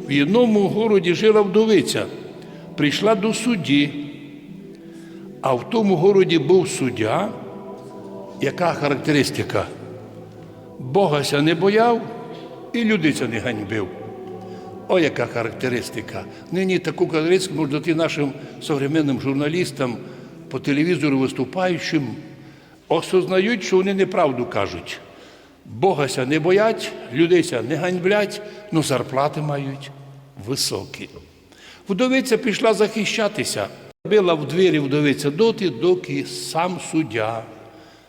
В одному городі жила вдовиця, прийшла до судді, а в тому городі був суддя. Яка характеристика? Богася не бояв і людиця не ганьбив. О, яка характеристика. Нині таку характеристику можна дати нашим современним журналістам по телевізору виступаючим, осознають, що вони неправду кажуть. Богася не боять, людиця не ганьблять, але зарплати мають високі. Вдовиця пішла захищатися, била в двері вдовиця доти, доки сам суддя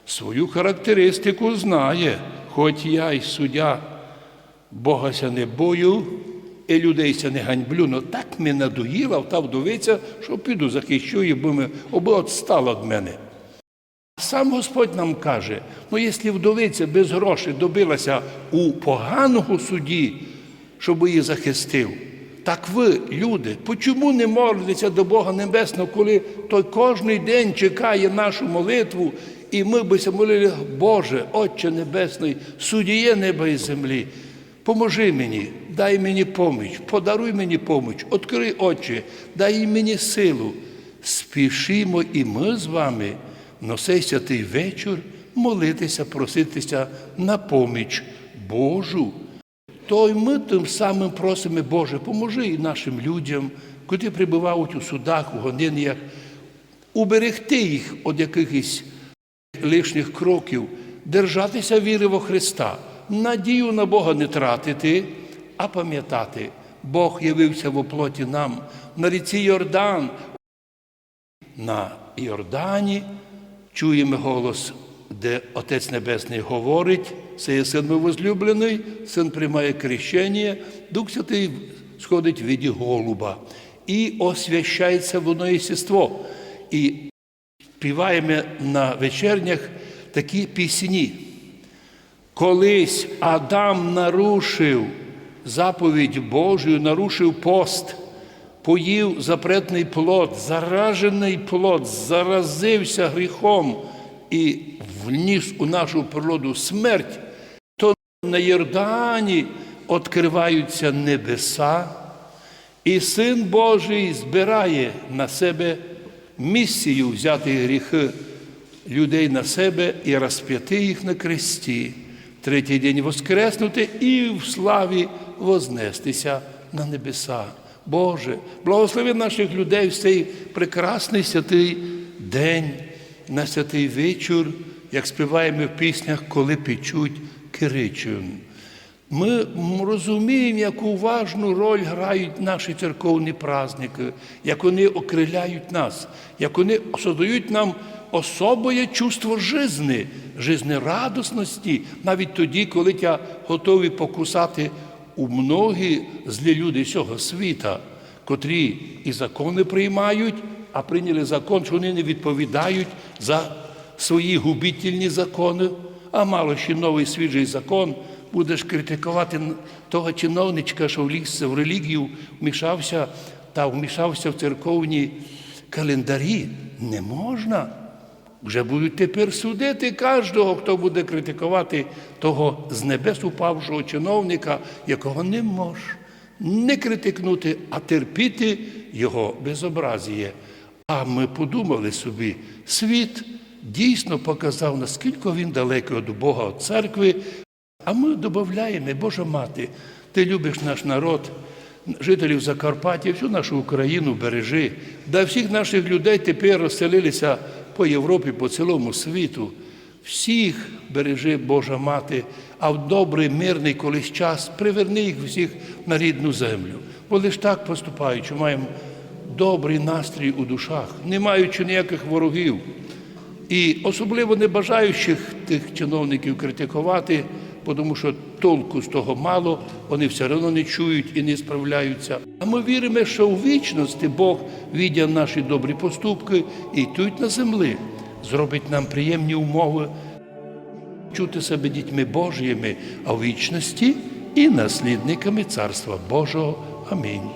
свою характеристику знає, хоч я й суддя, Богася не бою, і людейся не ганьблю, но так мене надоїла та вдовиця, що піду захищу бо ми оба відстала від мене. Сам Господь нам каже: ну, якщо вдовиця без грошей добилася у поганого судді, щоб її захистив, так ви, люди, почому не молитеся до Бога Небесного, коли той кожний день чекає нашу молитву, і ми бися молили, Боже, Отче Небесний, суддіє неба і землі, поможи мені, дай мені поміч, подаруй мені поміч, відкрий очі, дай мені силу. Спішимо і ми з вами на цей святий вечір молитися, проситися на поміч Божу. То й ми тим самим просимо, Боже, поможи і нашим людям, котрі прибувають у судах, у гоніннях, уберегти їх від якихось лишніх кроків, держатися віри во Христа, надію на Бога не тратити, а пам'ятати, Бог явився в оплоті нам на ріці Йордан. На Йордані чуємо голос, де Отець Небесний говорить, це є син возлюблений, син приймає крещення, Дух Святий сходить в віді голуба і освящається воно єсіство. І співаємо на вечернях такі пісні. Колись Адам нарушив заповідь Божою, нарушив пост, поїв запретний плод, заражений плод, заразився гріхом і вніс у нашу природу смерть, то на Йордані відкриваються небеса, і Син Божий збирає на себе місію взяти гріхи людей на себе і розп'яти їх на кресті, третій день воскреснути і в славі вознестися на небеса. Боже, благослови наших людей в цей прекрасний святий день, на святий вечір, як співаємо в піснях, коли печуть киричун. Ми розуміємо, яку важну роль грають наші церковні праздники, як вони окриляють нас, як вони создають нам особое чувство жизни, жизнерадосності, навіть тоді, коли тя готові покусати у многі злі люди цього світа, котрі і закони приймають, а прийняли закон, що вони не відповідають за свої губительні закони, а мало ще новий свіжий закон будеш критикувати того чиновничка, що влізся в релігію, вмішався та вмішався в церковні календарі. Не можна. Вже будуть тепер судити кожного, хто буде критикувати того з небес упавшого чиновника, якого не мож не критикнути, а терпіти його безобразіє. А ми подумали собі, світ дійсно показав, наскільки він далекий від Бога, від церкви, а ми додаємо, Божа мати, ти любиш наш народ, жителів Закарпаття, всю нашу Україну бережи, да всіх наших людей тепер розселилися по Європі, по цілому світу. Всіх бережи Божа мати, а в добрий, мирний колись час приверни їх всіх на рідну землю. Бо лиш так поступаючи, маємо добрий настрій у душах, не маючи ніяких ворогів. І особливо не бажаючих тих чиновників критикувати, тому що толку з того мало, вони все одно не чують і не справляються. А ми віримо, що у вічності Бог, віддя наші добрі поступки, і тут на землі зробить нам приємні умови чути себе дітьми Божіми, а в вічності і наслідниками Царства Божого. Амінь.